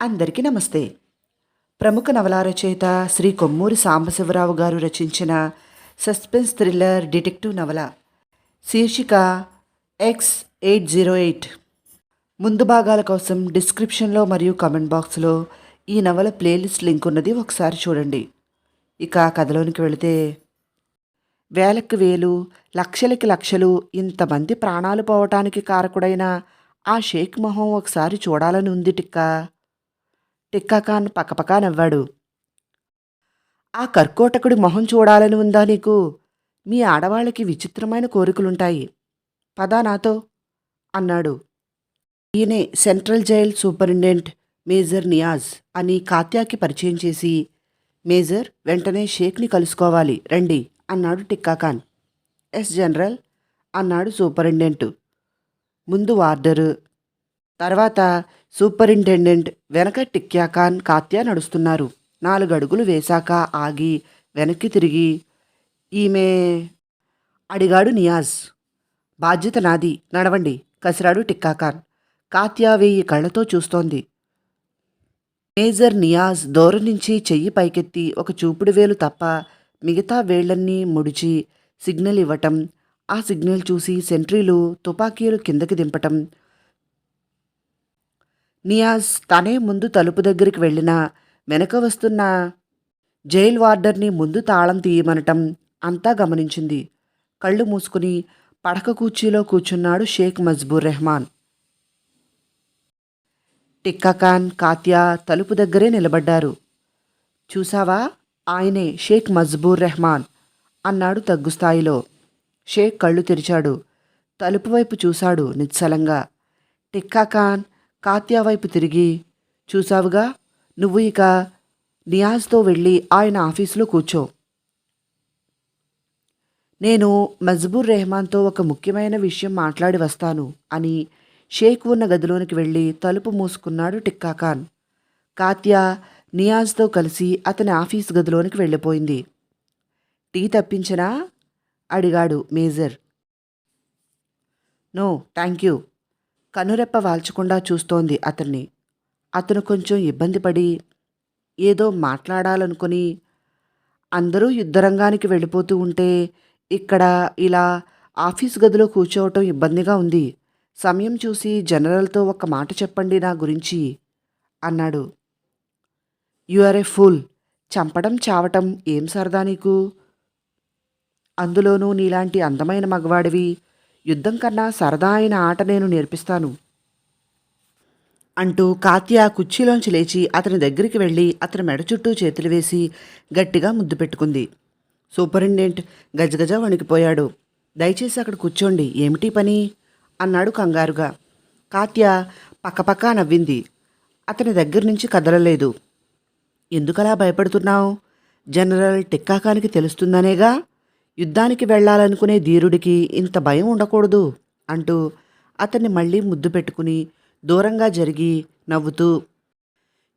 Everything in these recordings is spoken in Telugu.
అందరికీ నమస్తే. ప్రముఖ నవలా రచయిత శ్రీ కొమ్మూరి సాంబశివరావు గారు రచించిన సస్పెన్స్ థ్రిల్లర్ డిటెక్టివ్ నవల. శీర్షిక ఎక్స్ ఎయిట్ జీరో ఎయిట్. ముందు భాగాల కోసం డిస్క్రిప్షన్లో మరియు కమెంట్ బాక్స్లో ఈ నవల ప్లేలిస్ట్ లింక్ ఉన్నది ఒకసారి చూడండి. ఇక కథలోనికి వెళితే వేలకు వేలు లక్షలకి లక్షలు ఇంతమంది ప్రాణాలు పోవటానికి కారకుడైన ఆ షేక్ మొహం ఒకసారి చూడాలని ఉంది టిక్కా. టిక్కా ఖాన్ పక్కపక్క నవ్వాడు ఆ కర్కోటకుడి మొహం చూడాలని ఉందా నీకు? మీ ఆడవాళ్ళకి విచిత్రమైన కోరికలుంటాయి. పదా నాతో అన్నాడు. ఈయనే central jail superintendent major Niaz అని కాత్యాకి పరిచయం చేసి మేజర్ వెంటనే షేక్ని కలుసుకోవాలి రండి అన్నాడు టిక్కాఖాన్ ఎస్ జనరల్ అన్నాడు సూపరింటెండెంట్. ముందు వార్డరు తర్వాత సూపరింటెండెంట్ వెనక టిక్యాఖాన్ కాత్యా నడుస్తున్నారు. నాలుగు అడుగులు వేశాక ఆగి వెనక్కి తిరిగి ఈమె అడిగాడు నియాజ్. బాధ్యత నాది నడవండి కసిరాడు టిక్కాఖాన్ కాత్యా వెయ్యి కళ్ళతో చూస్తోంది. మేజర్ నియాజ్ దూరం నుంచి చెయ్యి పైకెత్తి ఒక చూపుడు వేలు తప్ప మిగతా వేళ్ళన్నీ ముడిచి సిగ్నల్ ఇవ్వటం ఆ సిగ్నల్ చూసి సెంట్రీలు తుపాకీలు కిందకి దింపటం నియాజ్ తనే ముందు తలుపు దగ్గరికి వెళ్ళినా వెనక వస్తున్న జైల్ వార్డర్ని ముందు తాళం తీయమనటం అంతా గమనించింది. కళ్ళు మూసుకుని పడక కూర్చీలో కూర్చున్నాడు షేక్ మజ్బూర్ రెహమాన్. టిక్కాఖాన్ కాత్యా తలుపు దగ్గరే నిలబడ్డారు. చూసావా? ఆయనే షేక్ మజ్బూర్ రెహమాన్ అన్నాడు తగ్గు స్థాయిలో. షేక్ కళ్ళు తెరిచాడు. తలుపు వైపు చూశాడు నిశ్చలంగా. టిక్కాఖాన్ కాత్యా వైపు తిరిగి చూసావుగా నువ్వు ఇక నియాజ్తో వెళ్ళి ఆయన ఆఫీసులో కూర్చో. నేను మజ్బూర్ రెహమాన్తో ఒక ముఖ్యమైన విషయం మాట్లాడి వస్తాను అని షేక్ ఉన్న గదిలోనికి వెళ్ళి తలుపు మూసుకున్నాడు టిక్కా ఖాన్. కాత్యా నియాజ్తో కలిసి అతని ఆఫీస్ గదిలోనికి వెళ్ళిపోయింది. టీ తప్పించనా? అడిగాడు మేజర్. No thank you. కనురెప్ప వాల్చకుండా చూస్తోంది అతన్ని. అతను కొంచెం ఇబ్బంది పడి ఏదో మాట్లాడాలనుకుని అందరూ యుద్ధరంగానికి వెళ్ళిపోతూ ఉంటే ఇక్కడ ఇలా ఆఫీస్ గదిలో కూర్చోవటం ఇబ్బందిగా ఉంది. సమయం చూసి జనరల్తో ఒక మాట చెప్పండి నా గురించి అన్నాడు. You are a fool. చంపడం చావటం ఏం సరదా నీకు? అందులోనూ నీలాంటి అందమైన మగవాడివి యుద్ధం కన్నా సరదా అయిన ఆట నేను నేర్పిస్తాను. అంటూ కాత్య కుర్చీలోంచి లేచి అతని దగ్గరికి వెళ్ళి అతని మెడ చుట్టూ చేతులు వేసి గట్టిగా ముద్దు పెట్టుకుంది. సూపరింటెండెంట్ గజగజ వణికిపోయాడు. దయచేసి అక్కడ కూర్చోండి. ఏమిటి పని? అన్నాడు కంగారుగా. కాత్య పక్కపక్క నవ్వింది. అతని దగ్గర నుంచి కదలలేదు. ఎందుకలా భయపడుతున్నావు? జనరల్ టిక్కాకానికి తెలుస్తుందనేగా? యుద్ధానికి వెళ్ళాలనుకునే ధీరుడికి ఇంత భయం ఉండకూడదు అంటూ అతన్ని మళ్ళీ ముద్దు పెట్టుకుని దూరంగా జరిగి నవ్వుతూ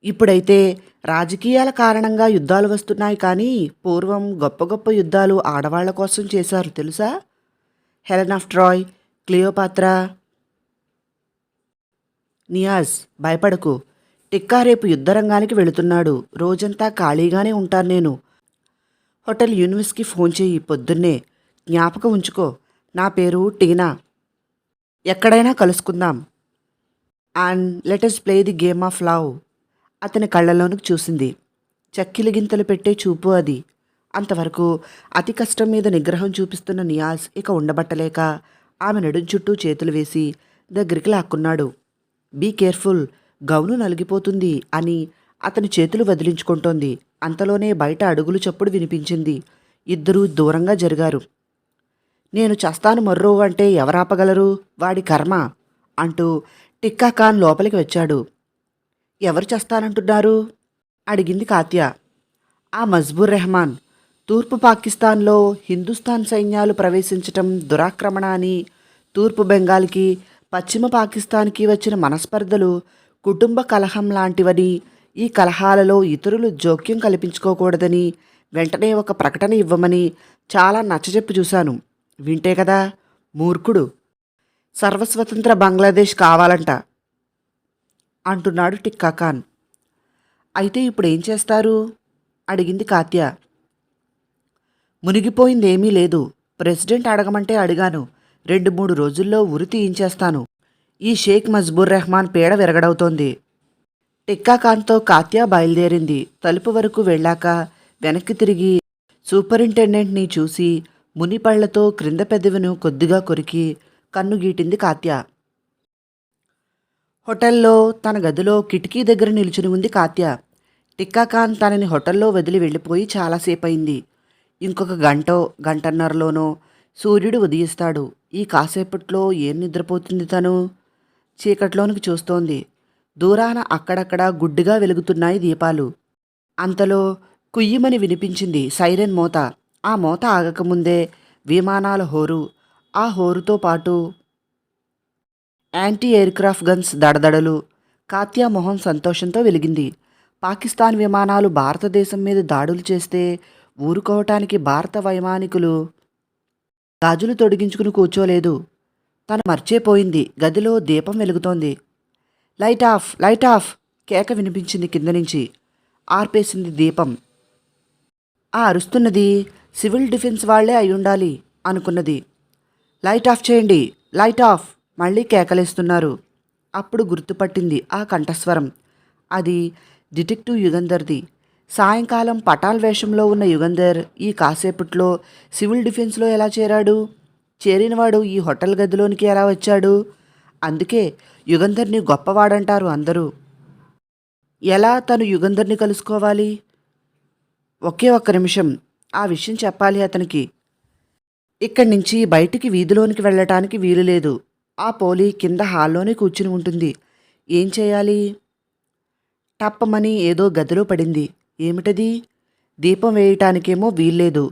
ఇప్పుడైతే రాజకీయాల కారణంగా యుద్ధాలు వస్తున్నాయి కానీ పూర్వం గొప్ప గొప్ప యుద్ధాలు ఆడవాళ్ళ కోసం చేశారు తెలుసా? Helen of Troy Cleopatra Niaz భయపడకు. టిక్కా రేపు యుద్ధరంగానికి వెళుతున్నాడు. రోజంతా ఖాళీగానే ఉంటాను నేను. హోటల్ యూనివర్స్కి ఫోన్ చేయి పొద్దున్నే. జ్ఞాపకం ఉంచుకో. నా పేరు టీనా. ఎక్కడైనా కలుసుకుందాం. And let us play the game of love. అతని కళ్ళలోనికి చూసింది. చక్కిలి గింతలు పెట్టే చూపు అది. అంతవరకు అతి కష్టం మీద నిగ్రహం చూపిస్తున్న నియాజ్ ఇక ఉండబట్టలేక ఆమె నడుం చుట్టూ చేతులు వేసి దగ్గరికి లాక్కున్నాడు. Be careful. గౌను నలిగిపోతుంది అని అతని చేతులు వదిలించుకుంటోంది. అంతలోనే బయట అడుగులు చప్పుడు వినిపించింది. ఇద్దరూ దూరంగా జరిగారు. నేను చస్తాను మర్రో అంటే ఎవరాపగలరు? వాడి కర్మ అంటూ టిక్కా ఖాన్ లోపలికి వచ్చాడు. ఎవరు చస్తానంటున్నారు? అడిగింది కాత్య. ఆ మజ్బూర్ రెహమాన్ తూర్పు పాకిస్తాన్లో హిందుస్థాన్ సైన్యాలు ప్రవేశించటం దురాక్రమణ అని తూర్పు బెంగాల్కి పశ్చిమ పాకిస్తాన్కి వచ్చిన మనస్పర్ధలు కుటుంబ కలహం లాంటివని ఈ కలహాలలో ఇతరులు జోక్యం కల్పించుకోకూడదని వెంటనే ఒక ప్రకటన ఇవ్వమని చాలా నచ్చజెప్పి చూశాను. వింటే కదా మూర్ఖుడు. సర్వస్వతంత్ర బంగ్లాదేశ్ కావాలంట అంటున్నాడు టిక్కా ఖాన్. అయితే ఇప్పుడు ఏం చేస్తారు? అడిగింది కాత్య. మునిగిపోయిందేమీ లేదు. ప్రెసిడెంట్ అడగమంటే అడిగాను. రెండు మూడు రోజుల్లో ఉరి తీయించేస్తాను. ఈ షేక్ మజ్బూర్ రెహమాన్ పీడ విరగడవుతోంది. టిక్కాకాన్తో కాత్యా బయలుదేరింది. తలుపు వరకు వెళ్ళాక వెనక్కి తిరిగి సూపరింటెండెంట్ని చూసి మునిపళ్ళతో క్రింద పెదవిను కొద్దిగా కొరికి కన్ను గీటింది కాత్య. హోటల్లో తన గదిలో కిటికీ దగ్గర నిలుచుని ఉంది కాత్య. టిక్కాఖాన్ తనని హోటల్లో వదిలి వెళ్ళిపోయి చాలాసేపు అయింది ఇంకొక గంటో గంటన్నరలోనో సూర్యుడు ఉదయిస్తాడు. ఈ కాసేపట్లో ఏం నిద్రపోతుంది తను? చీకట్లోనికి చూస్తోంది. దూరాన అక్కడక్కడ గుడ్డిగా వెలుగుతున్నాయి దీపాలు. అంతలో కుయ్యమని వినిపించింది సైరన్ మోత. ఆ మోత ఆగకముందే విమానాల హోరు. ఆ హోరుతో పాటు యాంటీ ఎయిర్క్రాఫ్ట్ గన్స్ దడదడలు. కాత్యా మొహం సంతోషంతో వెలిగింది. పాకిస్తాన్ విమానాలు భారతదేశం మీద దాడులు చేస్తే ఊరుకోవటానికి భారత వైమానికులు గాజులు తొడిగించుకుని కూర్చోలేదు. తను మర్చిపోయింది. గదిలో దీపం వెలుగుతోంది. Light off light off. కేక వినిపించింది కింద నుంచి. ఆర్పేసింది దీపం. ఆ అరుస్తున్నది సివిల్ డిఫెన్స్ వాళ్ళే అయి ఉండాలి అనుకున్నది. లైట్ ఆఫ్ చేయండి లైట్ ఆఫ్. మళ్ళీ కేకలేస్తున్నారు. అప్పుడు గుర్తుపట్టింది ఆ కంఠస్వరం. అది డిటెక్టివ్ యుగంధర్ది. సాయంకాలం పటాల్ వేషంలో ఉన్న యుగంధర్ ఈ కాసేపట్లో సివిల్ డిఫెన్స్లో ఎలా చేరాడు? చేరినవాడు ఈ హోటల్ గదిలోనికి ఎలా వచ్చాడు? అందుకే యుగంధర్ని గొప్పవాడంటారు అందరూ. ఎలా తను యుగంధర్ని కలుసుకోవాలి? ఒకే ఒక్క నిమిషం ఆ విషయం చెప్పాలి అతనికి. ఇక్కడి నుంచి బయటికి వీధిలోనికి వెళ్ళటానికి వీలు లేదు. ఆ పోలి కింద హాల్లోనే కూర్చుని ఉంటుంది. ఏం చేయాలి? టప్పమని ఏదో గదిలో పడింది. ఏమిటది? దీపం వేయటానికేమో వీల్లేదు.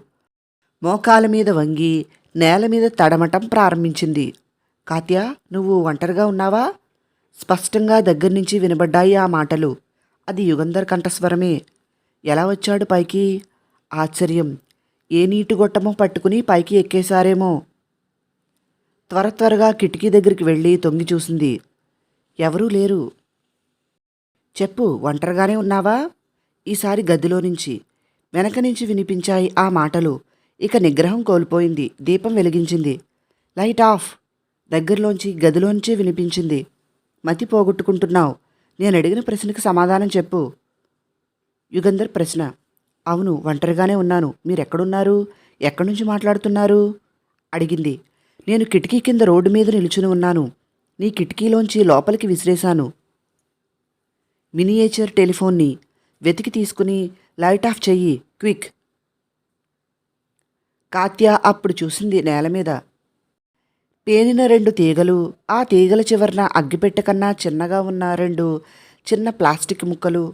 మోకాల మీద వంగి నేల మీద తడమటం ప్రారంభించింది. కాత్యా నువ్వు ఒంటరిగా ఉన్నావా? స్పష్టంగా దగ్గర నుంచి వినబడ్డాయి ఆ మాటలు. అది యుగంధర్ కంఠస్వరమే. ఎలా వచ్చాడు పైకి? ఆశ్చర్యం. ఏ నీటి గొట్టమో పట్టుకుని పైకి ఎక్కేశారేమో. త్వర త్వరగా కిటికీ దగ్గరికి వెళ్ళి తొంగి చూసింది. ఎవరూ లేరు. చెప్పు ఒంటరిగానే ఉన్నావా? ఈసారి గదిలో నుంచి వెనక నుంచి వినిపించాయి ఆ మాటలు. ఇక నిగ్రహం కోల్పోయింది. దీపం వెలిగించింది. Light of! దగ్గరలోంచి గదిలోంచి వినిపించింది. మతి పోగొట్టుకుంటున్నావు. నేను అడిగిన ప్రశ్నకి సమాధానం చెప్పు. యుగంధర్ ప్రశ్న. అవును ఒంటరిగానే ఉన్నాను. మీరెక్కడున్నారు? ఎక్కడి నుంచి మాట్లాడుతున్నారు? అడిగింది. నేను కిటికీ కింద రోడ్డు మీద నిలుచుని ఉన్నాను. నీ కిటికీలోంచి లోపలికి విసిరేశాను. మినియేచర్ టెలిఫోన్ని వెతికి తీసుకుని లైట్ ఆఫ్ చెయ్యి. క్విక్. కాత్య అప్పుడు చూసింది నేల మీద. పేనిన రెండు తీగలు ఆ తీగల చివరన అగ్గిపెట్టె కన్నా చిన్నగా ఉన్న రెండు చిన్న ప్లాస్టిక్ ముక్కలు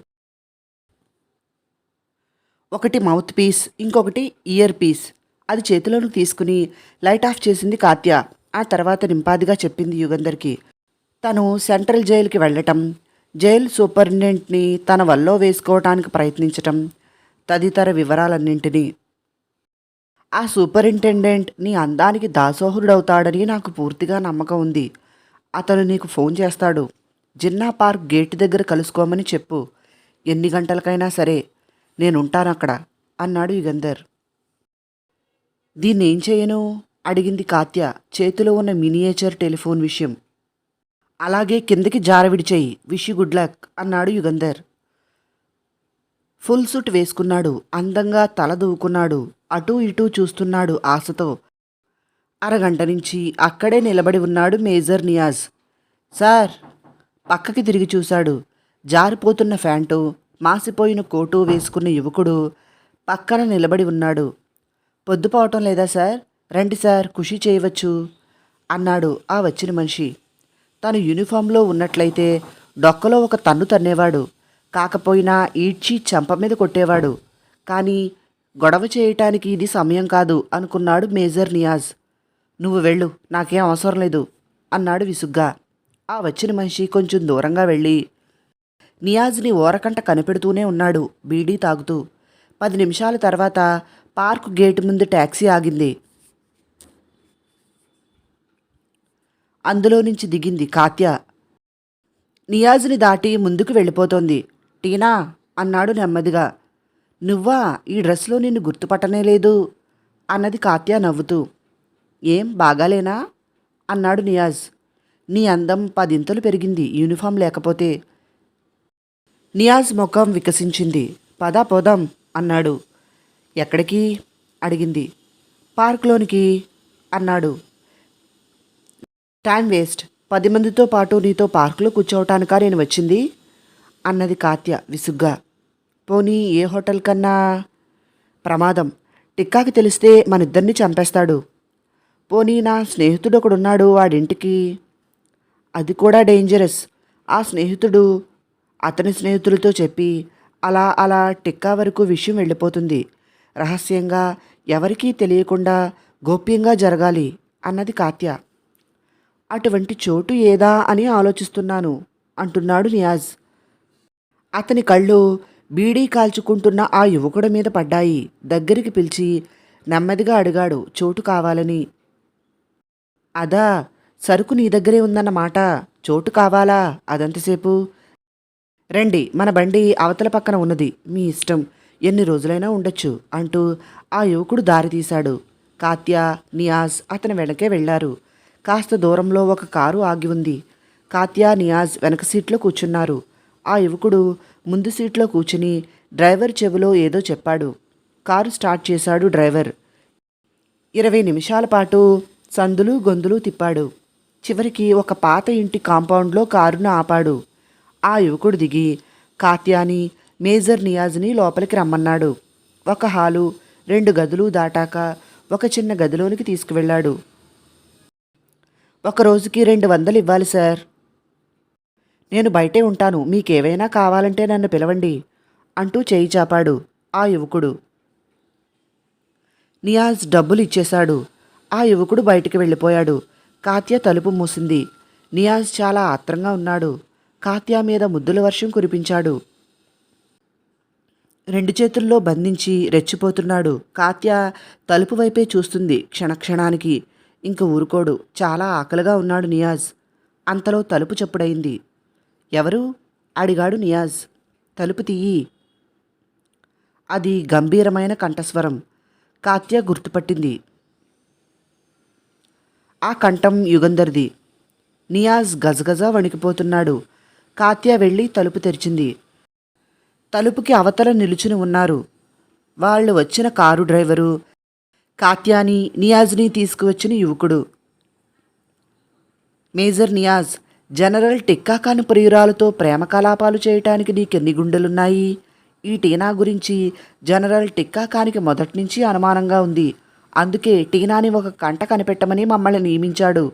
ఒకటి మౌత్ పీస్ ఇంకొకటి ఇయర్ పీస్. అది చేతిలోకి తీసుకుని లైట్ ఆఫ్ చేసింది కాత్య. ఆ తర్వాత నింపాదిగా చెప్పింది యుగంధర్కి. తను సెంట్రల్ జైలుకి వెళ్ళటం జైలు సూపరింటెండెంట్ని తన వల్లో వేసుకోవటానికి ప్రయత్నించటం తదితర వివరాలన్నింటినీ. ఆ సూపరింటెండెంట్ నీ అందానికి దాసోహరుడవుతాడని నాకు పూర్తిగా నమ్మకం ఉంది. అతను నీకు ఫోన్ చేస్తాడు. జిన్నా పార్క్ గేట్ దగ్గర కలుసుకోమని చెప్పు. ఎన్ని గంటలకైనా సరే నేనుంటాను అక్కడ అన్నాడు యుగంధర్. దీన్నేం చేయను? అడిగింది కాత్య చేతిలో ఉన్న మినియేచర్ టెలిఫోన్ విషయం. అలాగే కిందకి జారవిడి చెయ్యి విష్ గుడ్ లక్ అన్నాడు యుగంధర్. ఫుల్ సూట్ వేసుకున్నాడు. అందంగా తల దూకున్నాడు. అటూ ఇటూ చూస్తున్నాడు ఆశతో. అరగంట నుంచి అక్కడే నిలబడి ఉన్నాడు మేజర్ నియాజ్. సార్! పక్కకి తిరిగి చూశాడు. జారిపోతున్న ఫ్యాంటు మాసిపోయిన కోటు వేసుకున్న యువకుడు పక్కన నిలబడి ఉన్నాడు. పొద్దుపోవటం లేదా సార్? రండి సార్ ఖుషి చేయవచ్చు అన్నాడు ఆ వచ్చిన మనిషి. తను యూనిఫామ్లో ఉన్నట్లయితే డొక్కలో ఒక తన్ను తన్నేవాడు. కాకపోయినా ఈడ్చి చెంప మీద కొట్టేవాడు. కానీ గొడవ చేయటానికి ఇది సమయం కాదు అనుకున్నాడు మేజర్ నియాజ్. నువ్వు వెళ్ళు నాకేం అవసరం లేదు అన్నాడు విసుగ్గా. ఆ వచ్చిన మనిషి కొంచెం దూరంగా వెళ్ళి నియాజ్ని ఓరకంట కనిపెడుతూనే ఉన్నాడు బీడీ తాగుతూ. పది నిమిషాల తర్వాత పార్క్ గేటు ముందు ట్యాక్సీ ఆగింది. అందులో నుంచి దిగింది కాత్య. నియాజ్ని దాటి ముందుకు వెళ్ళిపోతోంది. టీనా అన్నాడు నెమ్మదిగా. నువ్వా ఈ డ్రెస్లో నిన్ను గుర్తుపట్టనే లేదు? అన్నది కాత్యా నవ్వుతూ. ఏం బాగాలేనా? అన్నాడు నియాజ్. నీ అందం పదింతలు పెరిగింది యూనిఫామ్ లేకపోతే. నియాజ్ ముఖం వికసించింది. పదా పోదాం అన్నాడు. ఎక్కడికి? అడిగింది. పార్క్లోనికి అన్నాడు. Time waste. పది మందితో పాటు నీతో పార్కులో కూర్చోవటానికా నేను వచ్చింది? అన్నది కాత్య విసుగ్గా. పోనీ ఏ హోటల్ కన్నా? ప్రమాదం. టిక్కాకి తెలిస్తే మనిద్దరిని చంపేస్తాడు. పోనీ నా స్నేహితుడు ఒకడున్నాడు వాడింటికి? అది కూడా డేంజరస్. ఆ స్నేహితుడు అతని స్నేహితులతో చెప్పి అలా అలా టిక్కా వరకు విషయం వెళ్ళిపోతుంది. రహస్యంగా ఎవరికీ తెలియకుండా గోప్యంగా జరగాలి అన్నది కాత్య. అటువంటి చోటు ఏదా అని ఆలోచిస్తున్నాను అంటున్నాడు నియాజ్. అతని కళ్ళు బీడీ కాల్చుకుంటున్న ఆ యువకుడి మీద పడ్డాయి. దగ్గరికి పిలిచి నెమ్మదిగా అడిగాడు చోటు కావాలని. అదా సరుకు నీ దగ్గరే ఉందన్నమాట. చోటు కావాలా? అదంతసేపు. రండి మన బండి అవతల పక్కన ఉన్నది. మీ ఇష్టం. ఎన్ని రోజులైనా ఉండొచ్చు అంటూ ఆ యువకుడు దారి తీశాడు. కాత్య నియాజ్ అతని వెనకే వెళ్ళారు కాస్త దూరంలో ఒక కారు ఆగి ఉంది. కాత్య నియాజ్ వెనక సీట్లో కూర్చున్నారు. ఆ యువకుడు ముందు సీట్లో కూర్చుని డ్రైవర్ చెవిలో ఏదో చెప్పాడు. కారు స్టార్ట్ చేశాడు డ్రైవర్. ఇరవై నిమిషాల పాటు సందులు గొంతులు తిప్పాడు. చివరికి ఒక పాత ఇంటి కాంపౌండ్లో కారును ఆపాడు. ఆ యువకుడు దిగి కాత్యాని మేజర్ నియాజ్ని లోపలికి రమ్మన్నాడు. ఒక హాలు రెండు గదులు దాటాక ఒక చిన్న గదిలోనికి తీసుకువెళ్ళాడు. ఒక రోజుకి రెండు వందలు ఇవ్వాలి సార్. నేను బయటే ఉంటాను మీకేవైనా కావాలంటే నన్ను పిలవండి అంటూ చేయి చాపాడు ఆ యువకుడు. నియాజ్ డబ్బులు ఇచ్చేశాడు ఆ యువకుడు బయటికి వెళ్ళిపోయాడు. కాత్య తలుపు మూసింది. నియాజ్ చాలా ఆత్రంగా ఉన్నాడు. కాత్య మీద ముద్దుల వర్షం కురిపించాడు. రెండు చేతుల్లో బంధించి రెచ్చిపోతున్నాడు. కాత్య తలుపు వైపే చూస్తుంది క్షణక్షణానికి. ఇంక ఊరుకోడు. చాలా ఆకలిగా ఉన్నాడు నియాజ్. అంతలో తలుపు చెప్పుడైంది ఎవరు? అడిగాడు నియాజ్. తలుపు తీయి. అది గంభీరమైన కంఠస్వరం. కాత్య గుర్తుపట్టింది. ఆ కంఠం యుగంధర్ది. నియాజ్ గజగజ వణికిపోతున్నాడు. కాత్య వెళ్ళి తలుపు తెరిచింది. తలుపుకి అవతల నిలుచుని ఉన్నారు. వాళ్ళు వచ్చిన కారు డ్రైవరు కాత్యాని నియాజ్ని తీసుకువచ్చిన యువకుడు. మేజర్ నియాజ్ జనరల్ టిక్కాకాని ప్రియురాలతో ప్రేమ కలాపాలు చేయటానికి నీకెన్ని గుండెలున్నాయి? ఈ టీనా గురించి జనరల్ టిక్కాకానికి మొదటి నుంచి అనుమానంగా ఉంది. అందుకే టీనాని ఒక కంట కనిపెట్టమని మమ్మల్ని నియమించాడు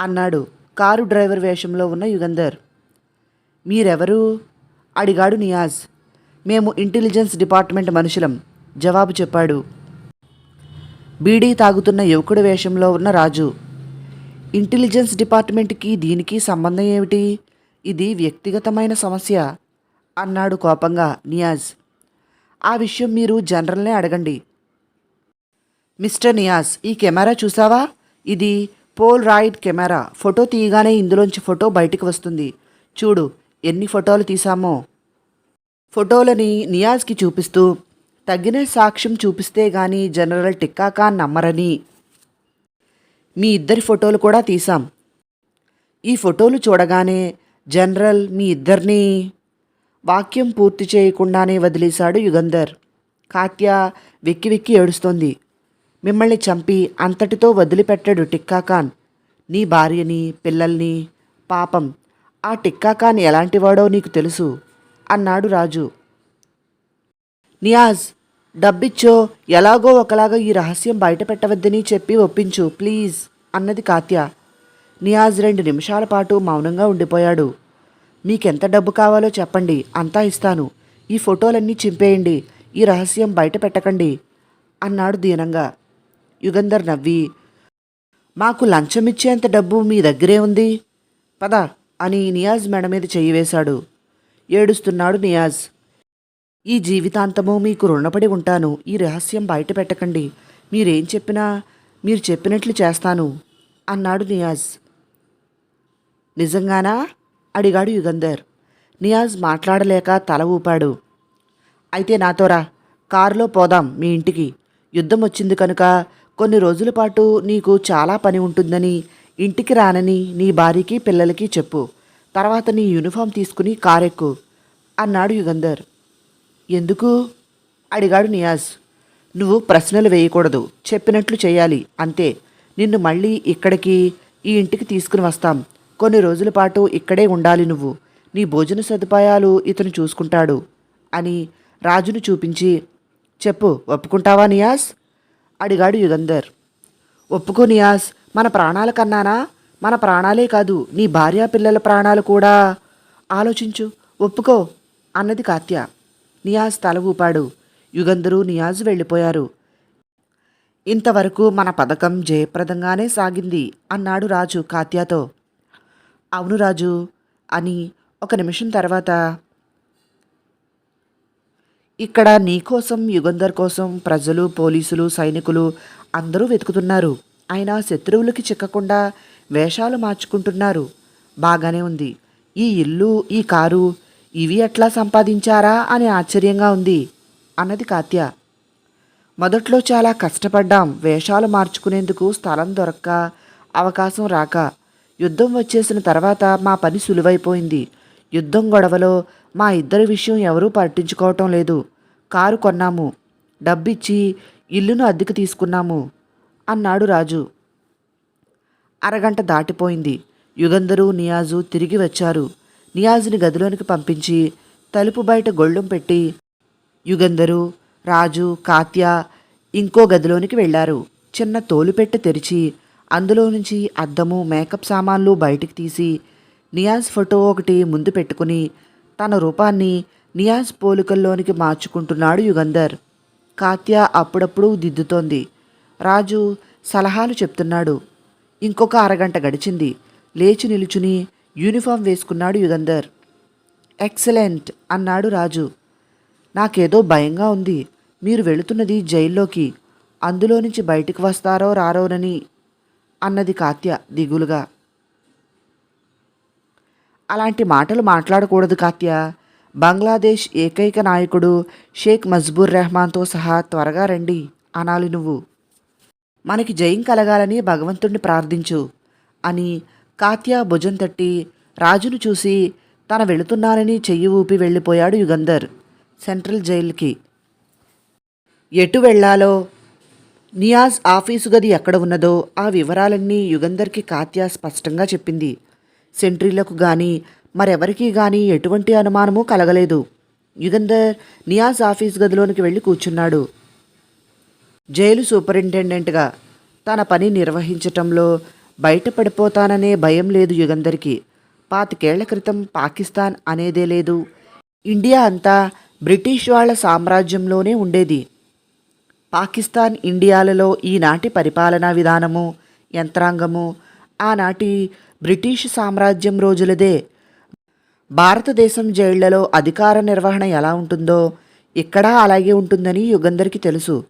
అన్నాడు కారు డ్రైవర్ వేషంలో ఉన్న యుగంధర్. మీరెవరు? అడిగాడు నియాజ్. మేము ఇంటెలిజెన్స్ డిపార్ట్మెంట్ మనుషులం జవాబు చెప్పాడు. బీడీ తాగుతున్న యువకుడి వేషంలో ఉన్న రాజు. ఇంటెలిజెన్స్ డిపార్ట్మెంట్కి దీనికి సంబంధం ఏమిటి? ఇది వ్యక్తిగతమైన సమస్య అన్నాడు కోపంగా నియాజ్. ఆ విషయం మీరు జనరల్నే అడగండి. మిస్టర్ నియాజ్ ఈ కెమెరా చూసావా? ఇది పోల్ రాయిడ్ కెమెరా. ఫోటో తీయగానే ఇందులోంచి ఫోటో బయటికి వస్తుంది. చూడు ఎన్ని ఫోటోలు తీసామో ఫోటోలని నియాజ్కి చూపిస్తూ తగిన సాక్ష్యం చూపిస్తే గాని జనరల్ టిక్కా ఖాన్ నమ్మరని. మీ ఇద్దరి ఫోటోలు కూడా తీసాం ఈ ఫోటోలు చూడగానే జనరల్ మీ ఇద్దరిని వాక్యం పూర్తి చేయకుండానే వదిలేశాడు యుగంధర్. కాత్య వెక్కి వెక్కి ఏడుస్తోంది. మిమ్మల్ని చంపి అంతటితో వదిలిపెట్టాడు టిక్కాఖాన్ నీ భార్యని పిల్లల్ని పాపం ఆ టిక్కాఖాన్ ఎలాంటివాడో నీకు తెలుసు అన్నాడు రాజు. నియాజ్ డబ్బిచ్చో ఎలాగో ఒకలాగా ఈ రహస్యం బయట పెట్టవద్దని చెప్పి ఒప్పించు ప్లీజ్ అన్నది కాత్య. నియాజ్ రెండు నిమిషాల పాటు మౌనంగా ఉండిపోయాడు. మీకెంత డబ్బు కావాలో చెప్పండి అంతా ఇస్తాను. ఈ ఫోటోలన్నీ చింపేయండి ఈ రహస్యం బయట పెట్టకండి అన్నాడు దీనంగా. యుగంధర్ నవ్వి మాకు లంచం ఇచ్చేంత డబ్బు మీ దగ్గరే ఉంది? పద అని నియాజ్ మెడ మీద చెయ్యి వేశాడు. ఏడుస్తున్నాడు నియాజ్. ఈ జీవితాంతము మీకు రుణపడి ఉంటాను. ఈ రహస్యం బయట పెట్టకండి. మీరేం చెప్పినా మీరు చెప్పినట్లు చేస్తాను అన్నాడు నియాజ్. నిజంగానా? అడిగాడు యుగంధర్. నియాజ్ మాట్లాడలేక తల ఊపాడు. అయితే నాతోరా కారులో పోదాం మీ ఇంటికి. యుద్ధం వచ్చింది కనుక కొన్ని రోజుల పాటు నీకు చాలా పని ఉంటుందని ఇంటికి రానని నీ భార్యకి పిల్లలకి చెప్పు. తర్వాత నీ యూనిఫామ్ తీసుకుని కారెక్కు అన్నాడు యుగంధర్. ఎందుకు? అడిగాడు నియాజ్. నువ్వు ప్రశ్నలు వేయకూడదు. చెప్పినట్లు చేయాలి. అంతే. నిన్ను మళ్ళీ ఇక్కడికి ఈ ఇంటికి తీసుకుని వస్తాం. కొన్ని రోజుల పాటు ఇక్కడే ఉండాలి నువ్వు. నీ భోజన సదుపాయాలు ఇతను చూసుకుంటాడు అని రాజును చూపించి చెప్పు ఒప్పుకుంటావా నియాజ్? అడిగాడు యుగంధర్. ఒప్పుకో నియాజ్. మన ప్రాణాల కన్నానా? మన ప్రాణాలే కాదు నీ భార్యా పిల్లల ప్రాణాలు కూడా. ఆలోచించు ఒప్పుకో అన్నది కాత్య. నియాజ్ తల ఊపాడు యుగంధరు నియాజ్ వెళ్ళిపోయారు. ఇంతవరకు మన పథకం జయప్రదంగానే సాగింది అన్నాడు రాజు కాత్యాతో. అవును రాజు అని ఒక నిమిషం తర్వాత. ఇక్కడ నీకోసం యుగంధర్ కోసం ప్రజలు పోలీసులు సైనికులు అందరూ వెతుకుతున్నారు. ఆయన శత్రువులకి చిక్కకుండా వేషాలు మార్చుకుంటున్నారు. బాగానే ఉంది. ఈ ఇల్లు ఈ కారు ఇవి ఎట్లా సంపాదించారా అని ఆశ్చర్యంగా ఉంది అన్నది కాత్య. మొదట్లో చాలా కష్టపడ్డాం వేషాలు మార్చుకునేందుకు స్థలం దొరక్క అవకాశం రాక. యుద్ధం వచ్చేసిన తర్వాత మా పని సులువైపోయింది. యుద్ధం గొడవలో మా ఇద్దరి విషయం ఎవరూ పట్టించుకోవటం లేదు. కారు కొన్నాము. డబ్బిచ్చి ఇల్లును అద్దెకు తీసుకున్నాము అన్నాడు రాజు. అరగంట దాటిపోయింది. యుగంధరు నియాజు తిరిగి వచ్చారు. నియాజుని గదిలోనికి పంపించి తలుపు బయట గొళ్ళెం పెట్టి యుగంధరు రాజు కాత్య ఇంకో గదిలోనికి వెళ్ళారు. చిన్న తోలుపెట్టె తెరిచి అందులో నుంచి అద్దము మేకప్ సామాన్లు బయటికి తీసి నియాజ్ ఫోటో ఒకటి ముందు పెట్టుకుని తన రూపాన్ని నియాజ్ పోలికల్లోనికి మార్చుకుంటున్నాడు యుగంధర్. కాత్య అప్పుడప్పుడు దిద్దుతోంది. రాజు సలహాలు చెప్తున్నాడు. ఇంకొక అరగంట గడిచింది. లేచి నిలుచుని యూనిఫామ్ వేసుకున్నాడు యుగంధర్. ఎక్సలెంట్ అన్నాడు రాజు. నాకేదో భయంగా ఉంది. మీరు వెళుతున్నది జైల్లోకి. అందులో నుంచి బయటికి వస్తారో రారోనని అన్నది కాత్య దిగులుగా. అలాంటి మాటలు మాట్లాడకూడదు కాత్య. బంగ్లాదేశ్ ఏకైక నాయకుడు షేక్ మజ్బూర్ రెహమాన్తో సహా త్వరగా రండి అనాలి నువ్వు. మనకి జయం కలగాలని భగవంతుణ్ణి ప్రార్థించు అని కాత్య భుజం తట్టి రాజును చూసి తన వెళుతున్నానని చెయ్యి ఊపి వెళ్ళిపోయాడు యుగంధర్ సెంట్రల్ జైలుకి. ఎటు వెళ్ళాలో నియాజ్ ఆఫీసు గది ఎక్కడ ఉన్నదో ఆ వివరాలన్నీ యుగంధర్కి కాత్య స్పష్టంగా చెప్పింది. సెంట్రీలకు గాని మరెవరికీ గాని ఎటువంటి అనుమానమూ కలగలేదు. యుగంధర్ నియాజ్ ఆఫీస్ గదిలోనికి వెళ్ళి కూర్చున్నాడు. జైలు సూపరింటెండెంట్గా తన పని నిర్వహించటంలో బయటపడిపోతాననే భయం లేదు యుగంధర్కి. పాతికేళ్ళ క్రితం పాకిస్తాన్ అనేదే లేదు. ఇండియా అంతా బ్రిటిష్ వాళ్ళ సామ్రాజ్యంలోనే ఉండేది. పాకిస్తాన్ ఇండియాలలో ఈనాటి పరిపాలనా విధానము యంత్రాంగము ఆనాటి బ్రిటిష్ సామ్రాజ్యం రోజులదే. భారతదేశం జైళ్ళలో అధికార నిర్వహణ ఎలా ఉంటుందో ఇక్కడ అలాగే ఉంటుందని యుగంధర్కి తెలుసు.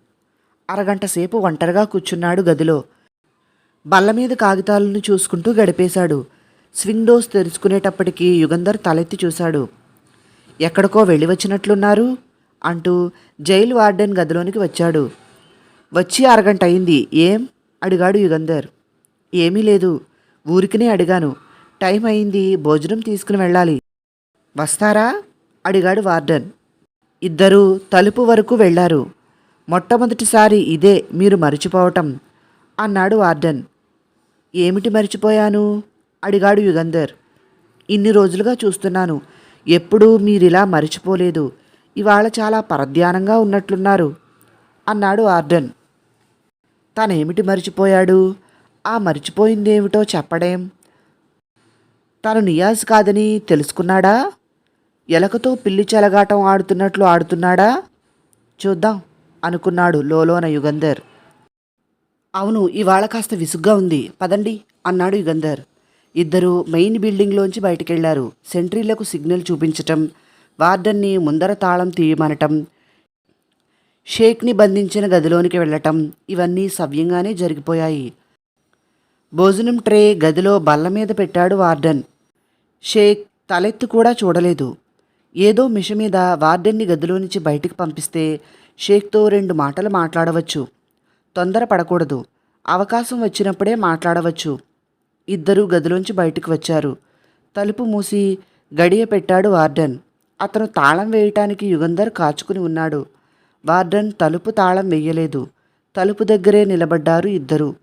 అరగంట సేపు ఒంటరిగా కూర్చున్నాడు గదిలో. బల్ల మీద కాగితాలను చూసుకుంటూ గడిపేశాడు. స్వింగ్ డోర్స్ తెరుచుకునేటప్పటికీ యుగంధర్ తలెత్తి చూశాడు. ఎక్కడికో వెళ్ళి వచ్చినట్లున్నారు అంటూ జైలు వార్డెన్ గదిలోనికి వచ్చాడు. వచ్చి అరగంట అయింది. ఏం? అడిగాడు యుగంధర్. ఏమీ లేదు. ఊరికినే అడిగాను. టైం అయింది. భోజనం తీసుకుని వెళ్ళాలి. వస్తారా? అడిగాడు వార్డెన్. ఇద్దరూ తలుపు వరకు వెళ్ళారు. మొట్టమొదటిసారి ఇదే మీరు మరిచిపోవటం అన్నాడు వార్డెన్. ఏమిటి మరిచిపోయాను? అడిగాడు యుగంధర్. ఇన్ని రోజులుగా చూస్తున్నాను. ఎప్పుడూ మీరిలా మరిచిపోలేదు. ఇవాళ చాలా పరధ్యానంగా ఉన్నట్లున్నారు అన్నాడు ఆర్డన్. తనేమిటి మరిచిపోయాడు? ఆ మరిచిపోయిందేమిటో చెప్పడేం తను నియాజ్ కాదని తెలుసుకున్నాడా? ఎలకతో పిల్లి చెలగాటం ఆడుతున్నట్లు ఆడుతున్నాడా? చూద్దాం అనుకున్నాడు లోలోన యుగంధర్. అవును ఇవాళ కాస్త విసుగ్గా ఉంది. పదండి అన్నాడు యుగంధర్. ఇద్దరూ మెయిన్ బిల్డింగ్లోంచి బయటికెళ్ళారు. సెంట్రీలకు సిగ్నల్ చూపించటం వార్డన్ని ముందర తాళం తీయమనటం షేక్ని బంధించిన గదిలోనికి వెళ్ళటం ఇవన్నీ సవ్యంగానే జరిగిపోయాయి. భోజనం ట్రే గదిలో బల్ల మీద పెట్టాడు వార్డెన్. షేక్ తలెత్తి కూడా చూడలేదు. ఏదో మిష మీద వార్డెన్ని గదిలో నుంచి బయటికి పంపిస్తే షేక్తో రెండు మాటలు మాట్లాడవచ్చు. తొందర పడకూడదు. అవకాశం వచ్చినప్పుడే మాట్లాడవచ్చు. ఇద్దరూ గదిలోంచి బయటికి వచ్చారు. తలుపు మూసి గడియ పెట్టాడు వార్డెన్. అతను తాళం వేయటానికి యుగంధర్ కాచుకుని ఉన్నాడు. వార్డెన్ తలుపు తాళం వేయలేదు. తలుపు దగ్గరే నిలబడ్డారు ఇద్దరు.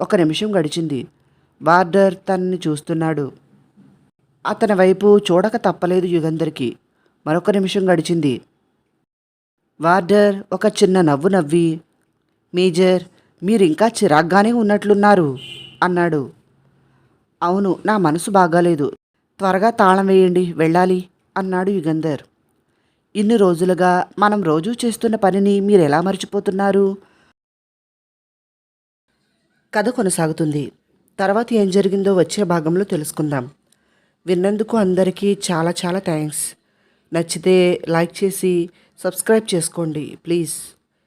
ఒక నిమిషం గడిచింది. వార్డర్ తనని చూస్తున్నాడు. అతని వైపు చూడక తప్పలేదు యుగంధర్కి. మరొక నిమిషం గడిచింది. వార్డర్ ఒక చిన్న నవ్వు నవ్వి మేజర్ మీరు ఇంకా చిరాగ్గానే ఉన్నట్లున్నారు అన్నాడు. అవును నా మనసు బాగాలేదు. త్వరగా తాళం వేయండి వెళ్ళాలి అన్నాడు యుగంధర్. ఇన్ని రోజులుగా మనం రోజూ చేస్తున్న పనిని మీరు ఎలా మర్చిపోతున్నారు? కథ కొనసాగుతుంది. తర్వాత ఏం జరిగిందో వచ్చే భాగంలో తెలుసుకుందాం. విన్నందుకు అందరికీ చాలా చాలా థ్యాంక్స్. నచ్చితే లైక్ చేసి సబ్స్క్రైబ్ చేసుకోండి ప్లీజ్.